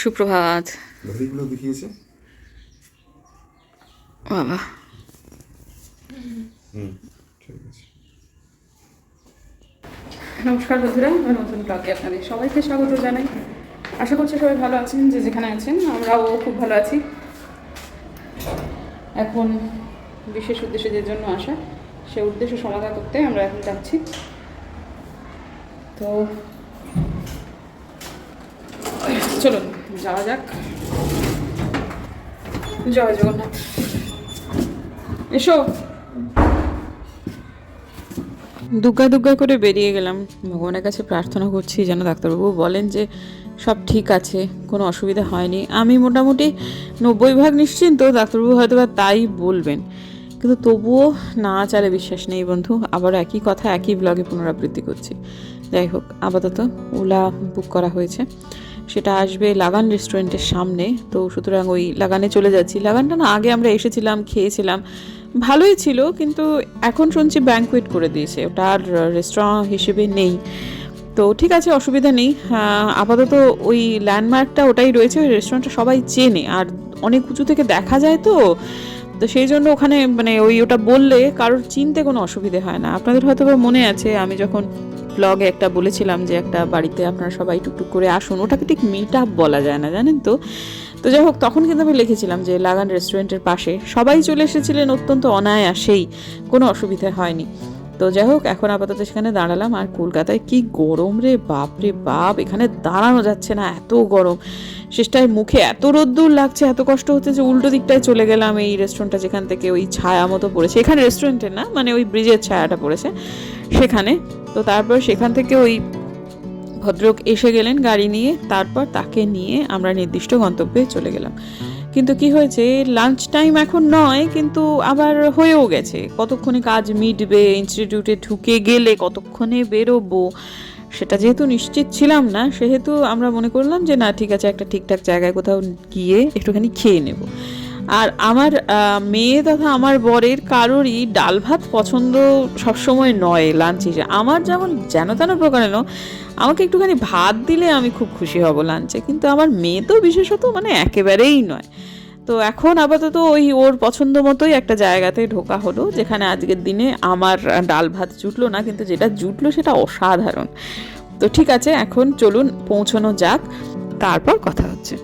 সুপ্রভাত। ঘড়িগুলো দেখিয়েছে? বাবা। হুম ঠিক আছে। নমস্কার বন্ধুরা আমার নতুন ব্লগে আপনাদের সবাইকে স্বাগত জানাই। আশা করছি সবাই ভালো আছেন যে যেখানে আছেন আমরাও খুব ভালো আছি। এখন বিশেষ উদ্দেশ্যে যে জন্য আসা সে উদ্দেশ্য সমাধান করতে আমরা এখন যাচ্ছি। তো চলুন। যাওয়া যাক। জয় জগন্নাথ। এসো। দুগ্গা দুগ্গা করে বেরিয়ে গেলাম। ভগবানের কাছে প্রার্থনা করছি যেন ডাক্তারবাবু বলেন যে, সব ঠিক আছে, কোনো অসুবিধা হয়নি। আমি মোটামুটি নব্বই ভাগ নিশ্চিন্ত, ডাক্তারবাবু হয়তো বা তাই বলবেন। কিন্তু তবুও না চালে বিশ্বাস নেই বন্ধু আবার একই কথা, একই ব্লগে পুনরাবৃত্তি করছি। যাই হোক, আপাতত ওলা বুক করা হয়েছে। সেটা আসবে লাগান রেস্টুরেন্টের সামনে। তো সুতরাং ওই লাগানে চলে যাচ্ছি। লাগানটা না, আগে আমরা এসেছিলাম, খেয়েছিলাম। ভালোই ছিল, কিন্তু এখন শুনছি ব্যাঙ্কুয়েট করে দিয়েছে। ওটা আর রেস্টুরেন্ট হিসেবে নেই। তো ঠিক আছে, অসুবিধা নেই। আপাতত ওই ল্যান্ডমার্কটা ওটাই রয়েছে, ওই রেস্টুরেন্টটা সবাই চেনে। আর অনেক উঁচু থেকে দেখা যায় তো তো সেই জন্য ওখানে মানে ওই ওটা বললে কারোর চিনতে কোনো অসুবিধে হয় না। আপনাদের হয়তো মনে আছে, আমি যখন ব্লগে একটা বলেছিলাম যে একটা বাড়িতে আপনারা সবাই টুকটুক করে আসুন, ওটাকে ঠিক মিট আপ বলা যায় না, জানেন তো? তো যাই হোক, তখন কিন্তু আমি লিখেছিলাম যে লাগান রেস্টুরেন্টের পাশে। সবাই চলে এসেছিলেন অত্যন্ত অনায়াসেই, কোনো অসুবিধা হয়নি। তো যাই হোক, এখন আপাতত সেখানে দাঁড়ালাম। আর কলকাতায় কি গরম রে বাপ রে বাপ, এখানে দাঁড়ানো যাচ্ছে না, এত গরম। শেষটায় মুখে এত রোদ্দুর লাগছে, এত কষ্ট হচ্ছে যে উল্টো দিকটায় চলে গেলাম এই রেস্টুরেন্টটা যেখান থেকে ওই ছায়া মতো পড়েছে। এখানে রেস্টুরেন্টের না মানে ওই ব্রিজের ছায়াটা পড়েছে সেখানে। তো তারপর সেখান থেকে ওই ভদ্রক এসে গেলেন গাড়ি নিয়ে, তারপর তাকে নিয়ে আমরা নির্দিষ্ট গন্তব্যে চলে গেলাম। কিন্তু কি হয়েছে? লাঞ্চ টাইম এখন নয়, কিন্তু আবার হয়েও গেছে। কতক্ষণে কাজ মিটবে? ইনস্টিটিউটে ঢুকে গেলে কতক্ষণে বেরোবো? সেটা যেহেতু নিশ্চিত ছিলাম না, সেহেতু আমরা মনে করলাম যে না, ঠিক আছে, একটা ঠিকঠাক জায়গায় কোথাও গিয়ে একটুখানি খেয়ে নেব। আর আমার মেয়ে তথা আমার বরের কারোরই ডাল ভাত পছন্দ সবসময় নয় লাঞ্চ হিসেবে আমার যেমন যেন তেন প্রকারেণ আমাকে একটুখানি ভাত দিলে আমি খুব খুশি হব লাঞ্চে কিন্তু আমার মেয়ে তো বিশেষত মানে একেবারেই নয়। তো এখন আপাতত ওই ওর পছন্দ মতোই একটা জায়গাতে ঢোকা হলো, যেখানে আজকের দিনে আমার ডাল ভাত জুটলো না, কিন্তু যেটা জুটলো সেটা অসাধারণ। তো ঠিক আছে, এখন চলুন পৌঁছানো যাক, তারপর কথা হচ্ছে।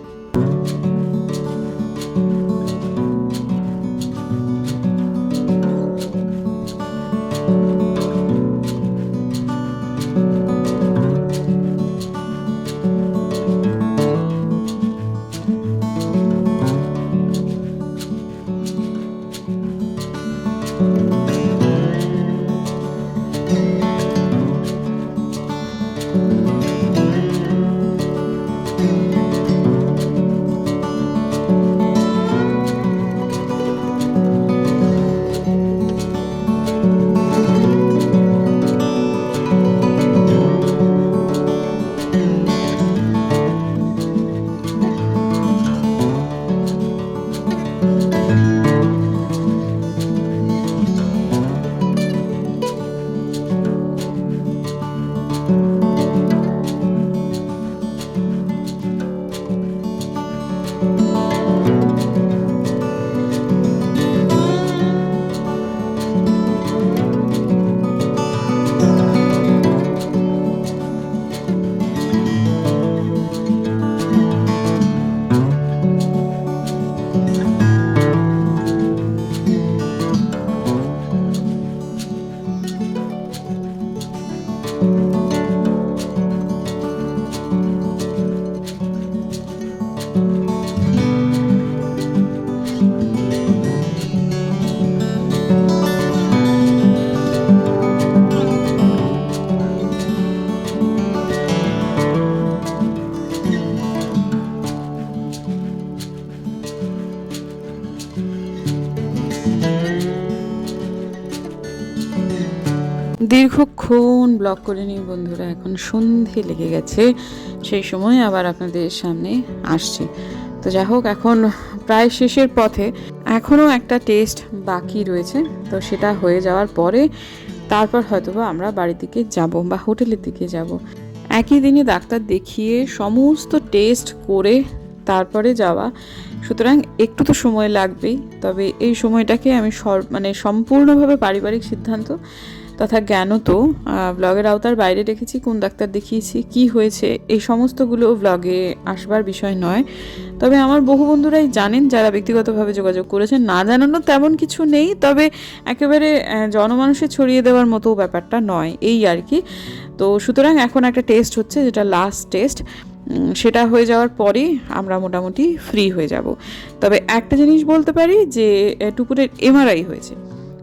দীর্ঘক্ষণ ব্লক করে নিই বন্ধুরা, এখন সন্ধে লেগে গেছে, সেই সময় আবার আপনাদের সামনে আসছি। তো যাই হোক, এখন প্রায় শেষের পথে এখনও একটা টেস্ট বাকি রয়েছে, তো সেটা হয়ে যাওয়ার পরে তারপর হয়তোবা আমরা বাড়ির দিকে যাব বা হোটেলের দিকে যাব। একই দিনে ডাক্তার দেখিয়ে সমস্ত টেস্ট করে তারপরে যাওয়া, সুতরাং একটু তো সময় লাগবেই, তবে এই সময়টাকে আমি মানে সম্পূর্ণভাবে পারিবারিক সিদ্ধান্ত তথা জ্ঞানত ব্লগের আওতার বাইরে রেখেছি কোন ডাক্তার দেখিয়েছি, কি হয়েছে, এই সমস্তগুলো ব্লগে আসবার বিষয় নয়। তবে আমার বহু বন্ধুরাই জানেন, যারা ব্যক্তিগতভাবে যোগাযোগ করেছেন, না জানানো তেমন কিছু নেই, তবে একেবারে জনমানুষে ছড়িয়ে দেওয়ার মতো ব্যাপারটা নয়, এই আর কি। তো সুতরাং এখন একটা টেস্ট হচ্ছে, যেটা লাস্ট টেস্ট সেটা হয়ে যাওয়ার পরেই আমরা মোটামুটি ফ্রি হয়ে যাব। তবে একটা জিনিস বলতে পারি যে টুকুরের এমআরআই হয়েছে।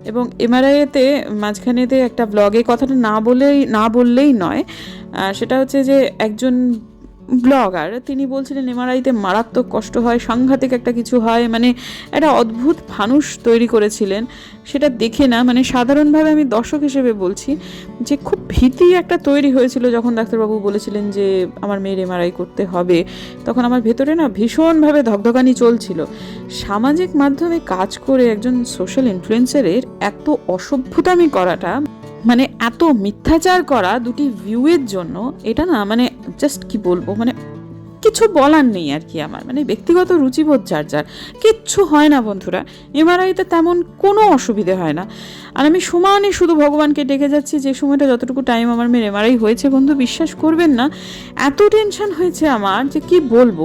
এবং এমআরআইতে মাঝখানেতে একটা ব্লগে কথাটা না বলেই, না বললেই নয়। সেটা হচ্ছে যে একজন ব্লগার, তিনি বলছিলেন এমআরআইতে মারাত্মক কষ্ট হয়, সাংঘাতিক একটা কিছু হয় মানে একটা অদ্ভুত ফানুষ তৈরি করেছিলেন। সেটা দেখে না মানে সাধারণভাবে আমি দর্শক হিসেবে বলছি যে খুব ভীতি একটা তৈরি হয়েছিল যখন ডাক্তারবাবু বলেছিলেন যে আমার মেয়ের এমআরআই করতে হবে। তখন আমার ভেতরে না ভীষণভাবে ধকধকানি চলছিল। সামাজিক মাধ্যমে কাজ করে একজন সোশ্যাল ইনফ্লুয়েন্সারের এত অসভ্যতামি করাটা মানে এত মিথ্যাচার করা দুটি ভিউয়ের জন্য, এটা না মানে জাস্ট কি বলব? মানে কিছু বলার নেই আর কি আমার। মানে ব্যক্তিগত রুচিবোধ যার যার। কিচ্ছু হয় না বন্ধুরা। এমআরআইতে তেমন কোনো অসুবিধে হয় না। আর আমি সমানে শুধু ভগবানকে ডেকে যাচ্ছি, যে সময়টা যতটুকু টাইম আমার মেয়ের এমআরআই হয়েছে বন্ধু, বিশ্বাস করবেন না, এত টেনশন হয়েছে আমার যে কি বলব।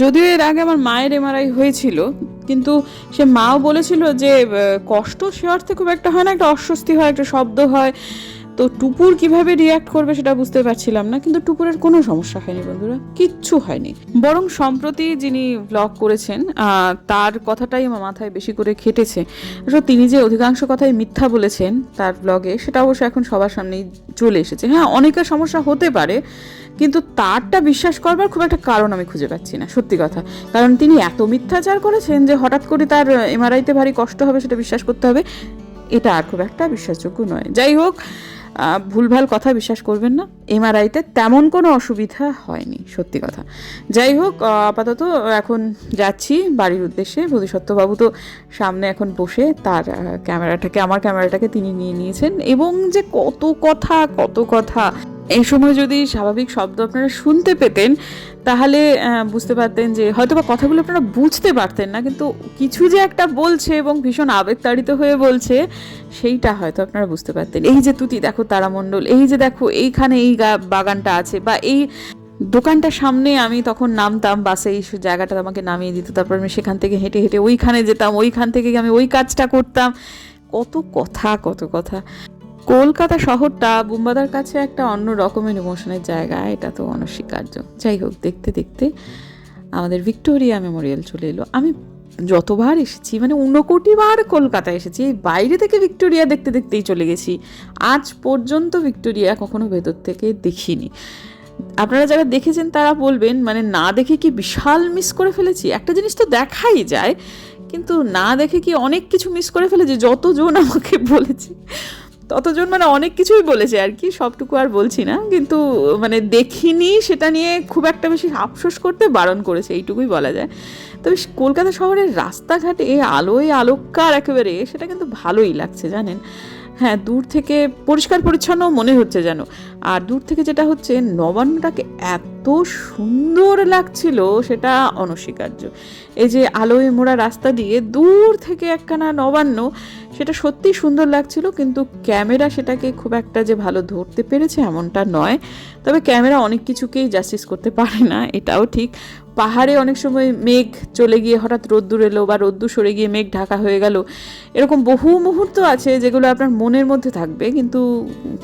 যদিও এর আগে আমার মায়ের এমআরআই হয়েছিল, কিন্তু সে মাও বলেছিল যে কষ্ট সে অর্থে খুব একটা হয় না, একটা অস্বস্তি হয়, একটা শব্দ হয়। তো টুপুর কীভাবে রিয়াক্ট করবে সেটা বুঝতে পারছিলাম না, কিন্তু টুপুরের কোনো সমস্যা হয়নি বন্ধুরা, কিচ্ছু হয়নি। বরং সম্প্রতি যিনি ব্লগ করেছেন তার কথাটাই আমার মাথায় বেশি করে খেটেছে। তিনি যে অধিকাংশ কথাই মিথ্যা বলেছেন তার ব্লগে সেটা অবশ্য এখন সবার সামনেই চলে এসেছে। হ্যাঁ অনেকের সমস্যা হতে পারে, কিন্তু তারটা বিশ্বাস করবার খুব একটা কারণ আমি খুঁজে পাচ্ছি না, সত্যি কথা। কারণ তিনি এত মিথ্যাচার করেছেন যে হঠাৎ করে তার এমআরআইতে ভারী কষ্ট হবে সেটা বিশ্বাস করতে হবে, এটা আর খুব একটা বিশ্বাসযোগ্য নয়। যাই হোক ভুলভাল কথা বিশ্বাস করবেন না। এমআরআইতে তেমন কোনো অসুবিধা হয়নি, সত্যি কথা। যাই হোক আপাতত এখন যাচ্ছি বাড়ির উদ্দেশ্যে। বোধিসত্ত্ববাবু তো সামনে এখন বসে তার ক্যামেরাটাকে, আমার ক্যামেরাটাকে তিনি নিয়ে নিয়েছেন। এবং যে কত কথা কত কথা এই সময় যদি স্বাভাবিক শব্দ আপনারা শুনতে পেতেন, তাহলে বুঝতে পারতেন যে হয়তো বা কথাগুলো আপনারা বুঝতে পারতেন না, কিন্তু কিছু যে একটা বলছে এবং ভীষণ আবেগতাড়িত হয়ে বলছে, সেইটা হয়তো আপনারা বুঝতে পারতেন। এই যে তুতি, দেখো তারামণ্ডল, এই যে দেখো এইখানে এই বাগানটা আছে, বা এই দোকানটার সামনে আমি তখন নামতাম, বাসে এই জায়গাটা আমাকে নামিয়ে দিত, তারপর আমি সেখান থেকে হেঁটে হেঁটে ওইখানে যেতাম, ওইখান থেকে আমি ওই কাজটা করতাম। কত কথা কত কথা। কলকাতা শহরটা বুম্বাদার কাছে একটা অন্য রকমের ইমোশনের জায়গা, এটা তো অনস্বীকার্য। যাই হোক, দেখতে দেখতে আমাদের ভিক্টোরিয়া মেমোরিয়াল চলে এলো। আমি যতবার এসেছি মানে বার কলকাতা এসেছি, এই বাইরে থেকে ভিক্টোরিয়া দেখতে, দেখতেই চলে গেছি। আজ পর্যন্ত ভিক্টোরিয়া কখনো ভেতর থেকে দেখিনি। আপনারা যারা দেখেছেন, তারা বলবেন মানে না দেখে কি বিশাল মিস করে ফেলেছি? একটা জিনিস তো দেখাই যায়, কিন্তু না দেখে কি অনেক কিছু মিস করে ফেলেছি, যতজন আমাকে বলেছে। ততজন মানে অনেক কিছুই বলেছে আর কি, সবটুকু আর বলছি না। কিন্তু মানে দেখিনি সেটা নিয়ে খুব একটা বেশি আফসোস করতে বারণ করেছে, এইটুকুই বলা যায়। তবে কলকাতা শহরের রাস্তাঘাটে আলোয় আলোকার একেবারে, সেটা কিন্তু ভালোই লাগছে জানেন। হ্যাঁ দূর থেকে পরিষ্কার পরিচ্ছন্ন মনে হচ্ছে যেন। আর দূর থেকে যেটা হচ্ছে, নবান্নটাকে এত সুন্দর লাগছিল, সেটা অনস্বীকার্য। এই যে আলোয় মোড়া রাস্তা দিয়ে দূর থেকে একখানা নবান্ন, সেটা সত্যিই সুন্দর লাগছিল, কিন্তু ক্যামেরা সেটাকে খুব একটা যে ভালো ধরতে পেরেছে এমনটা নয়। তবে ক্যামেরা অনেক কিছুকেই জাস্টিস করতে পারে না, এটাও ঠিক। পাহাড়ে অনেক সময় মেঘ চলে গিয়ে হঠাৎ রোদ্দুর এলো বা রোদ্দুর সরে গিয়ে মেঘ ঢাকা হয়ে গেল। এরকম বহু মুহূর্ত আছে যেগুলো আপনার মনের মধ্যে থাকবে, কিন্তু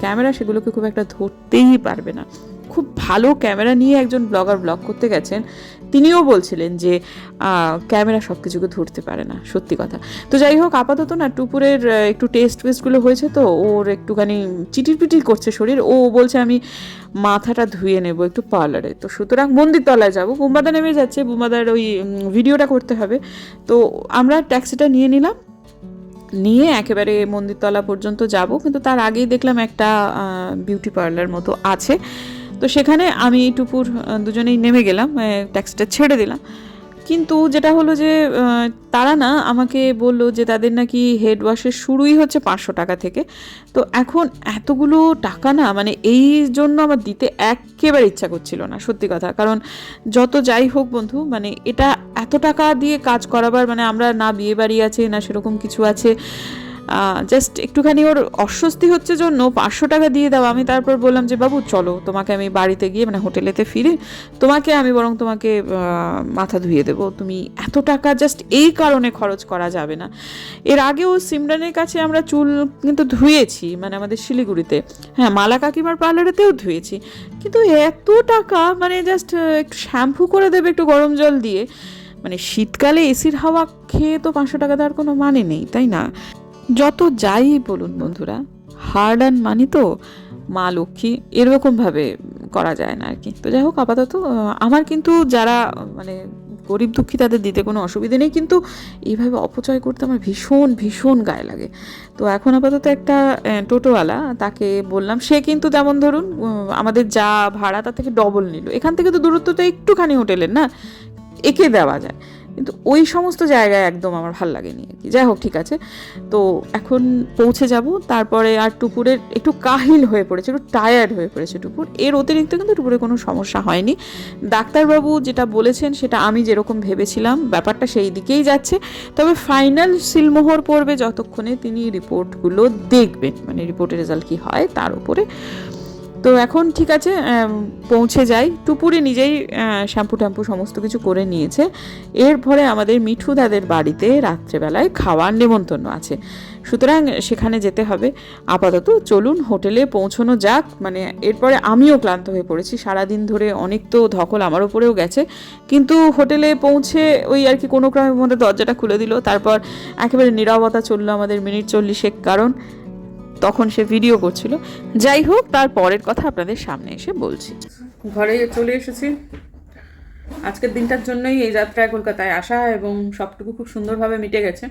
ক্যামেরা সেগুলোকে খুব একটা ধরতেই পারবে না। খুব ভালো ক্যামেরা নিয়ে একজন ব্লগার ব্লগ করতে গেছেন। তিনিও বলছিলেন যে ক্যামেরা সব কিছুকে ধরতে পারে না, সত্যি কথা। তো যাই হোক, আপাতত না, টুপুরের একটু টেস্ট ফেস্টগুলো হয়েছে তো, ওর একটুখানি চিটির পিটির করছে শরীর। ও বলছে, আমি মাথাটা ধুয়ে নেব একটু পার্লারে তো সুতরাং মন্দির তলায় যাব। বুম্বাদা নেমে যাচ্ছে। বুম্বাদার ওই ভিডিওটা করতে হবে। তো আমরা ট্যাক্সিটা নিয়ে নিলাম। নিয়ে একেবারে মন্দিরতলা পর্যন্ত যাব, কিন্তু তার আগেই দেখলাম একটা বিউটি পার্লার মতো আছে। তো সেখানে আমি টুপুর দুজনেই নেমে গেলাম ট্যাক্সিটা ছেড়ে দিলাম। কিন্তু যেটা হলো যে তারা না আমাকে বলল যে, তাদের নাকি হেড ওয়াশের শুরুই হচ্ছে পাঁচশো টাকা থেকে। তো এখন এতগুলো টাকা না মানে এই জন্য আমার দিতে একেবারে ইচ্ছা করছিল না, সত্যি কথা। কারণ যত যাই হোক বন্ধু মানে এটা এত টাকা দিয়ে কাজ করাবার মানে আমরা না বিয়ে বাড়ি আছে, না সেরকম কিছু আছে জাস্ট একটুখানি ওর অস্বস্তি হচ্ছে জন্য পাঁচশো টাকা দিয়ে দাও। আমি তারপর বললাম যে, বাবু, চলো, তোমাকে আমি বাড়িতে গিয়ে মানে হোটেলেতে ফিরে, তোমাকে আমি বরং তোমাকে মাথা ধুয়ে দেবো। তুমি এত টাকা জাস্ট এই কারণে খরচ করা যাবে না। এর আগেও সিমরানের কাছে আমরা চুল কিন্তু ধুয়েছি মানে আমাদের শিলিগুড়িতে। হ্যাঁ মালা কাকিমার পার্লারেতেও ধুয়েছি। কিন্তু এত টাকা মানে জাস্ট একটু শ্যাম্পু করে দেবে একটু গরম জল দিয়ে মানে শীতকালে এসির হাওয়া খেয়ে তো পাঁচশো টাকা দেওয়ার কোনো মানে নেই, তাই না? যত যাই বলুন বন্ধুরা হার্ড অ্যান্ড মানি তো মা লক্ষ্মী এরকমভাবে করা যায় না আর কি তো যাই হোক, আপাতত আমার কিন্তু যারা মানে গরিব দুঃখী তাদের দিতে কোনো অসুবিধে নেই, কিন্তু এইভাবে অপচয় করতে আমার ভীষণ ভীষণ গায়ে লাগে। তো এখন আপাতত একটা টোটোওয়ালা, তাকে বললাম, সে কিন্তু যেমন ধরুন আমাদের যা ভাড়া তার থেকে ডবল নিল। এখান থেকে তো দূরত্বটা একটুখানি হোটেলের না? একে দেওয়া যায়। কিন্তু ওই সমস্ত জায়গায় একদম আমার ভালো লাগেনি আর কি। যাই হোক, ঠিক আছে। তো এখন পৌঁছে যাব। তারপরে আর টুপুরের একটু কাহিল হয়ে পড়েছে, একটু টায়ার্ড হয়ে পড়েছে টুপুর এর অতিরিক্ত কিন্তু টুপুরের কোনো সমস্যা হয়নি। ডাক্তারবাবু যেটা বলেছেন, সেটা আমি যেরকম ভেবেছিলাম, ব্যাপারটা সেই দিকেই যাচ্ছে। তবে ফাইনাল সিলমোহর পড়বে যতক্ষণে তিনি রিপোর্টগুলো দেখবেন মানে রিপোর্টের রেজাল্ট কী হয়, তার উপরে তো এখন ঠিক আছে পৌঁছে যাই। টুপুরে নিজেই শ্যাম্পু ট্যাম্পু সমস্ত কিছু করে নিয়েছে। এরপরে আমাদের মিঠু দাদের বাড়িতে রাত্রেবেলায় খাওয়ার নেমন্তন্ন আছে। সুতরাং সেখানে যেতে হবে। আপাতত চলুন হোটেলে পৌঁছানো যাক। মানে এরপরে আমিও ক্লান্ত হয়ে পড়েছি। সারাদিন ধরে অনেক তো ধকল আমার উপরেও গেছে। কিন্তু হোটেলে পৌঁছে ওই আর কি কোনো ক্রমের মধ্যে দরজাটা খুলে দিল। তারপর একেবারে নীরবতা চলল আমাদের মিনিট চল্লিশেক কারণ। তখন সে ভিডিও করছিল। যাই হোক, তার পরের কথা আপনাদের সামনে এসে বলছি। ঘরে চলে এসেছি। আজকের দিনটার জন্যই এই যাত্রায় কলকাতায় আসা এবং সবটুকু খুব সুন্দরভাবে মিটে গেছে।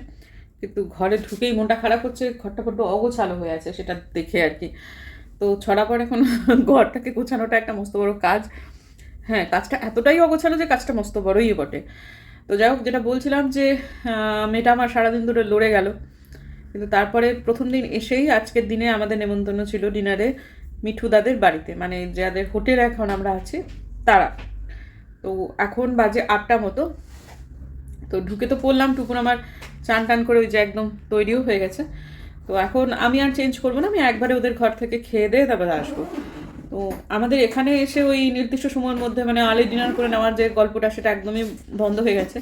কিন্তু ঘরে ঢুকেই মনটা খারাপ হচ্ছে, ঘরটা বড্ড অগোছালো হয়ে আছে সেটা দেখে আর কি। তো ছড়া পর এখন ঘরটাকে গোছানোটা একটা মস্ত বড় কাজ। হ্যাঁ কাজটা এতটাই অগোছালো যে কাজটা মস্ত বড়ই বটে। তো যাই হোক, যেটা বলছিলাম যে মেয়েটা আমার সারাদিন ধরে লড়ে গেল। কিন্তু তারপরে প্রথম দিন এসেই আজকের দিনে আমাদের নেমন্তন্ন ছিল ডিনারে মিঠু দাদের বাড়িতে। মানে যাদের হোটেল এখন আমরা আছি, তারা। তো এখন বাজে আটটা মতো। তো ঢুকে তো পড়লাম, টুকুন আমার চান টান করে ওই যে একদম তৈরিও হয়ে গেছে। তো এখন আমি আর চেঞ্জ করব না, আমি একবারে ওদের ঘর থেকে খেয়ে দিয়ে তারপরে আসব। তো আমাদের এখানে এসে ওই নির্দিষ্ট সময়ের মধ্যে মানে আলে ডিনার করে নেওয়ার যে গল্পটা, সেটা একদমই বন্ধ হয়ে গেছে।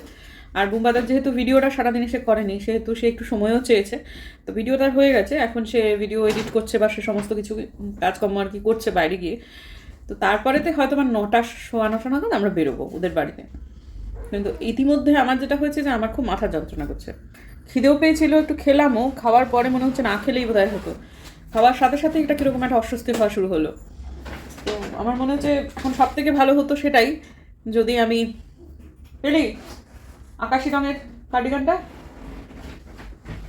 আর বুম্বাদার যেহেতু ভিডিওটা সারাদিন সে করেনি, সেহেতু সে একটু সময়ও চেয়েছে। তো ভিডিওটার হয়ে গেছে, এখন সে ভিডিও এডিট করছে বা সে সমস্ত কিছু কাজকর্ম আর কি করছে বাইরে গিয়ে। তো তারপরেতে হয়তো আমার নটা সোয়া নটা নাগাদ আমরা বেরোবো ওদের বাড়িতে। কিন্তু ইতিমধ্যে আমার যেটা হয়েছে যে আমার খুব মাথা যন্ত্রণা করছে। খিদেও পেয়েছিল, একটু খেলামও, খাওয়ার পরে মনে হচ্ছে না খেলেই বোধহয় হতো। খাওয়ার সাথে সাথে একটা কীরকম একটা অস্বস্তি হওয়া শুরু হলো। তো আমার মনে হচ্ছে এখন সব থেকে ভালো হতো সেটাই, যদি আমি পেলি আকাশি রঙের কার্ডিগানটা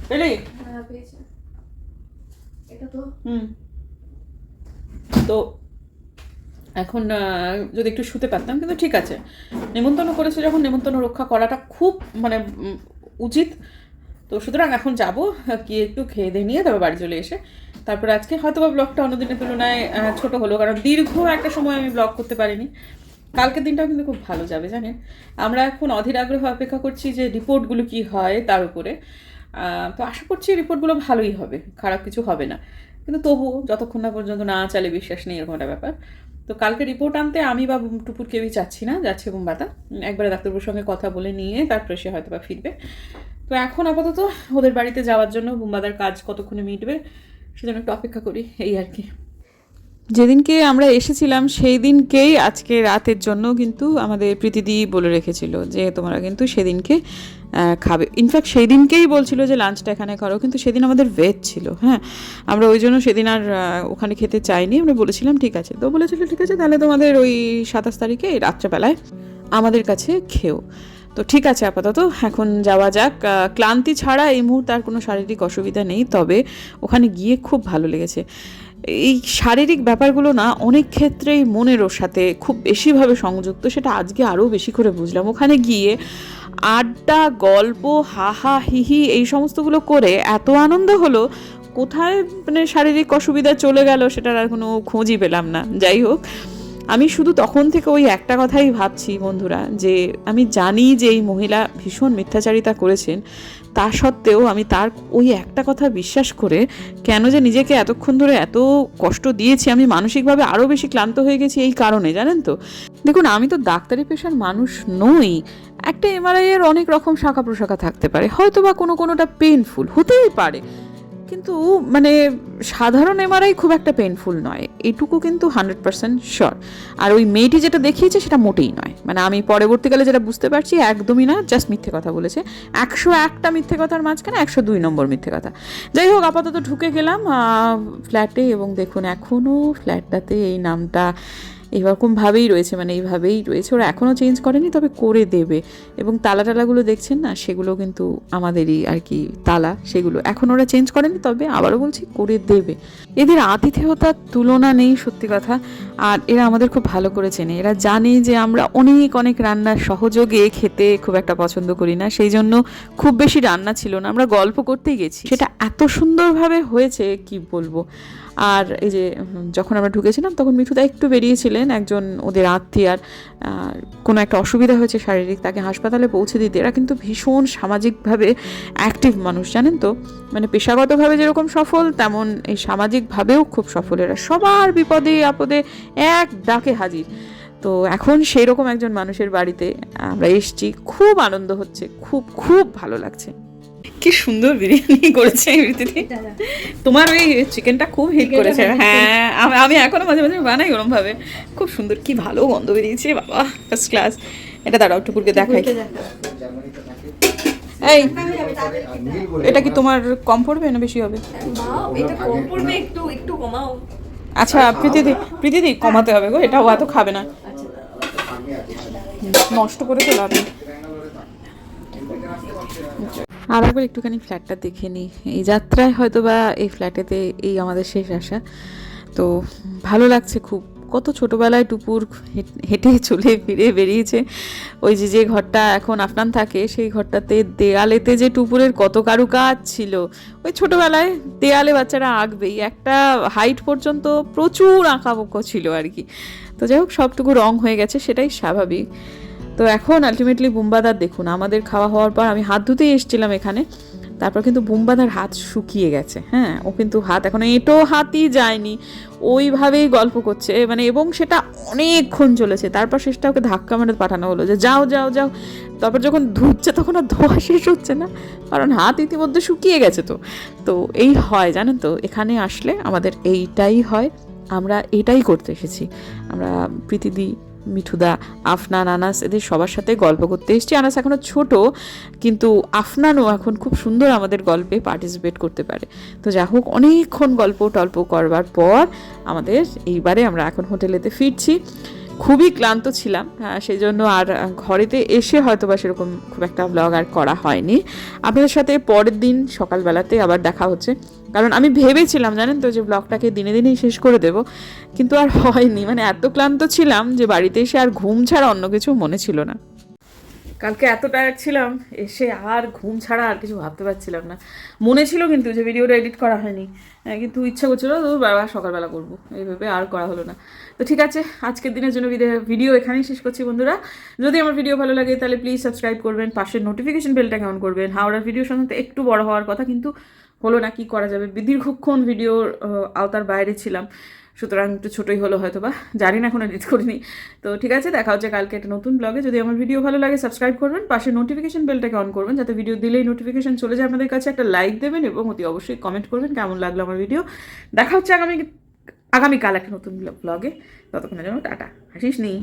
পেলি হ্যাঁ তো হুম। তো এখন যদি একটু শুতে পারতাম কিন্তু ঠিক আছে। নেমন্তন্ন করেছে যখন নেমন্তন্ন রক্ষা করাটা খুব মানে উচিত। তো সুতরাং এখন যাব গিয়ে একটু খেয়ে দিয়ে নিয়ে তবে বাড়ি চলে এসে। তারপর আজকে হয়তো বা ব্লগটা অন্যদিনের তুলনায় ছোট হলো কারণ দীর্ঘ একটা সময় আমি ব্লগ করতে পারিনি। কালকের দিনটাও কিন্তু খুব ভালো যাবে, জানেন? আমরা এখন অধীর আগ্রহ অপেক্ষা করছি যে রিপোর্টগুলো কি হয় তার উপরে। তো আশা করছি রিপোর্টগুলো ভালোই হবে, খারাপ কিছু হবে না। কিন্তু তবুও যতক্ষণ না পর্যন্ত না চালে বিশ্বাস নেই, এরকম একটা ব্যাপার। তো কালকে রিপোর্ট আনতে আমি বা টুপুর কেউই চাচ্ছি না, যাচ্ছে বুম্বাতা। একবারে ডাক্তারবাবুর সঙ্গে কথা বলে নিয়ে তারপরে সে হয়তো বা ফিরবে। তো এখন আপাতত ওদের বাড়িতে যাওয়ার জন্য বুম্বাদার কাজ কতক্ষণে মিটবে সেজন্য একটু অপেক্ষা করি, এই আর কি। যেদিনকে আমরা এসেছিলাম সেই দিনকেই আজকে রাতের জন্য কিন্তু আমাদের প্রীতিদি বলে রেখেছিল যে, তোমরা কিন্তু সেদিনকে খাবে। ইনফ্যাক্ট সেই দিনকেই বলছিল যে লাঞ্চটা এখানে করো। কিন্তু সেদিন আমাদের ভেজ ছিল হ্যাঁ? আমরা ওই জন্য সেদিন আর ওখানে খেতে চাইনি। আমরা বলেছিলাম, ঠিক আছে। তো বলেছিল, ঠিক আছে, তাহলে তোমাদের ওই সাতাশ তারিখে রাত্রেবেলায় আমাদের কাছে খেও। তো ঠিক আছে, আপাতত এখন যাওয়া যাক। ক্লান্তি ছাড়া এই মুহূর্তে আর কোনো শারীরিক অসুবিধা নেই, তবে ওখানে গিয়ে খুব ভালো লেগেছে। এই শারীরিক ব্যাপারগুলো না অনেক ক্ষেত্রেই মনেরও সাথে খুব বেশিভাবে সংযুক্ত, সেটা আজকে আরও বেশি করে বুঝলাম। ওখানে গিয়ে আড্ডা, গল্প, হাহা, হিহি এই সমস্তগুলো করে এত আনন্দ হলো, কোথায় মানে শারীরিক অসুবিধা চলে গেল সেটার আর কোনো খোঁজই পেলাম না। যাই হোক আমি শুধু তখন থেকে ওই একটা কথাই ভাবছি বন্ধুরা, যে আমি জানি যে এই মহিলা ভীষণ মিথ্যাচারিতা করেছেন, তা সত্ত্বেও আমি তার ওই একটা কথা বিশ্বাস করে কেন যে নিজেকে এতক্ষণ ধরে এত কষ্ট দিয়েছি, আমি মানসিকভাবে আরও বেশি ক্লান্ত হয়ে গেছি এই কারণে, জানেন তো? দেখুন, আমি তো ডাক্তারি পেশার মানুষ নই, একটা এমআরআই এর অনেক রকম শাখা প্রশাখা থাকতে পারে হয়তো বা কোনো কোনোটা পেনফুল হতেই পারে। কিন্তু মানে সাধারণ এমআরআই খুব একটা পেনফুল নয়। এটুকু কিন্তু হান্ড্রেড পার্সেন্ট শিওর আর ওই মেয়েটি যেটা দেখিয়েছে, সেটা মোটেই নয়। মানে আমি পরবর্তীকালে যেটা বুঝতে পারছি, একদমই না জাস্ট মিথ্যে কথা বলেছে। একশো একটা মিথ্যে কথার মাঝখানে একশো দুই নম্বর মিথ্যে কথা। যাই হোক, আপাতত ঢুকে গেলাম ফ্ল্যাটে এবং দেখুন এখনও ফ্ল্যাটটাতে এই নামটা এরকমভাবেই রয়েছে মানে এইভাবেই রয়েছে। ওরা এখনও চেঞ্জ করেনি, তবে করে দেবে। এবং তালা টালাগুলো দেখছেন না, সেগুলো কিন্তু আমাদেরই আর কি তালা, সেগুলো। এখন ওরা চেঞ্জ করেনি, তবে আবারও বলছি করে দেবে। এদের আতিথেয়তার তুলনা নেই, সত্যি কথা। আর এরা আমাদের খুব ভালো করে চেনে। এরা জানে যে আমরা অনেক অনেক রান্নার সহযোগে খেতে খুব একটা পছন্দ করি না। সেই জন্য খুব বেশি রান্না ছিল না। আমরা গল্প করতেই গেছি। সেটা এত সুন্দরভাবে হয়েছে, কি বলব? আর এই যে যখন আমরা ঢুকেছিলাম তখন মিঠুদা একটু বেরিয়েছিলেন, একজন ওদের আত্মীয়ার। কোনো একটা অসুবিধা হয়েছে শারীরিক, তাকে হাসপাতালে পৌঁছে দিতে। এরা কিন্তু ভীষণ সামাজিকভাবে অ্যাক্টিভ মানুষ, জানেন তো? মানে পেশাগতভাবে যেরকম সফল, তেমন এই সামাজিকভাবেও খুব সফল। এরা সবার বিপদে, আপদে এক ডাকে হাজির। তো এখন সেই রকম একজন মানুষের বাড়িতে আমরা এসছি। খুব আনন্দ হচ্ছে, খুব খুব ভালো লাগছে। কি সুন্দর বিরিয়ানি করেছে রীতিদি তোমার ওই চিকেনটা খুব হিট করেছে। হ্যাঁ আমি এখনও মাঝে মাঝে বানাই ওরম ভাবে খুব সুন্দর কি ভালো গন্ধ বেরিয়েছে বাবা ফার্স্ট ক্লাস এটা দাঁড়াও টুকুরকে দেখাই। এই এটা কি তোমার কম পড়বে না বেশি হবে? এটা আচ্ছা প্রীতিদি প্রীতিদি কমাতে হবে গো এটাও এত খাবে না। নষ্ট করে তো লাভ নেই। আর একবার একটুখানি ফ্ল্যাটটা দেখে নিই। এই যাত্রায় হয়তো বা এই ফ্ল্যাটেতে এই আমাদের শেষ আসা তো ভালো লাগছে খুব। কত ছোটোবেলায় টুপুর হেট- চলে ফিরে বেরিয়েছে। ওই যে যে ঘরটা এখন আফনান থাকে, সেই ঘরটাতে দেয়ালেতে যে টুপুরের কত কারুকাজ ছিল, ওই ছোটোবেলায় দেয়ালে বাচ্চারা আঁকবেই। একটা হাইট পর্যন্ত প্রচুর আঁকাবুকো ছিল আর কি। তো যাই হোক, সবটুকু রং হয়ে গেছে, সেটাই স্বাভাবিক। তো এখন আলটিমেটলি বুম্বাদার দেখুন, আমাদের খাওয়া হওয়ার পর আমি হাত ধুতেই এসেছিলাম এখানে। তারপর কিন্তু বুম্বাদার হাত শুকিয়ে গেছে হ্যাঁ? ও কিন্তু হাত এখন এটো হাতই যায়নি। ওইভাবেই গল্প করছে মানে এবং সেটা অনেকক্ষণ চলেছে। তারপর শেষটা ওকে ধাক্কা মেরে পাঠানো হলো যে, যাও যাও যাও। তারপর যখন ধুচ্ছে তখন আর ধোয়া শেষ হচ্ছে না, কারণ হাত ইতিমধ্যে শুকিয়ে গেছে তো। তো এই হয়, জানেন তো? এখানে আসলে আমাদের এইটাই হয়, আমরা এটাই করতে এসেছি। আমরা প্রীতিদি মিঠুদা, আফনান, আনাস এদের সবার সাথে গল্প করতে এসেছি। আনাস এখনও ছোট, কিন্তু আফনানও এখন খুব সুন্দর আমাদের গল্পে পার্টিসিপেট করতে পারে। তো যা হোক, অনেকক্ষণ গল্প টল্প করবার পর আমাদের এইবারে আমরা এখন হোটেলেতে ফিরছি। খুবই ক্লান্ত ছিলাম সেই জন্য আর ঘরেতে এসে হয়তো বা সেরকম খুব একটা ব্লগ আর করা হয়নি। আপনাদের সাথে পরের দিন সকালবেলাতে আবার দেখা হচ্ছে। কারণ আমি ভেবেছিলাম জানেন তো যে ব্লগটাকে দিনে দিনেই শেষ করে দেব কিন্তু আর হয়নি। মানে এত ক্লান্ত ছিলাম যে বাড়িতে এসে আর ঘুম ছাড়া অন্য কিছু মনে ছিল না। কালকে এত টায়ার্ড ছিলাম এসে আর ঘুম ছাড়া আর কিছু ভাবতে পারছিলাম না। মনে ছিল কিন্তু যে ভিডিওটা এডিট করা হয়নি। হ্যাঁ, কিন্তু ইচ্ছা করছিল তো বারবার সকালবেলা করব। এইভাবে আর করা হলো না। তো ঠিক আছে আজকের দিনের জন্য ভিডিও- এখানেই শেষ করছি বন্ধুরা। যদি আমার ভিডিও ভালো লাগে তাহলে প্লিজ সাবস্ক্রাইব করবেন। পাশের নোটিফিকেশন বেলটা কেমন করবেন। হাওড়ার ভিডিও সাধারণত একটু বড় হওয়ার কথা কিন্তু হলো না, কি করা যাবে? দীর্ঘক্ষণ ভিডিওর আওতার বাইরে ছিলাম। সুতরাং একটু ছোটোই হলো হয়তো বা জানি না, এখন এডিট করিনি। তো ঠিক আছে, দেখা হচ্ছে কালকে একটা নতুন ব্লগে যদি আমার ভিডিও ভালো লাগে সাবস্ক্রাইব করবেন। পাশে নোটিফিকেশন বেলটাকে অন করবেন, যাতে ভিডিও দিলেই নোটিফিকেশন চলে যায় আপনাদের কাছে। একটা লাইক দেবেন এবং অতি অবশ্যই কমেন্ট করবেন, কেমন লাগল আমার ভিডিও দেখা হচ্ছে আগামী, আগামীকাল একটা নতুন ব্লগে ততক্ষণের জন্য টাটা। হাসিস নেই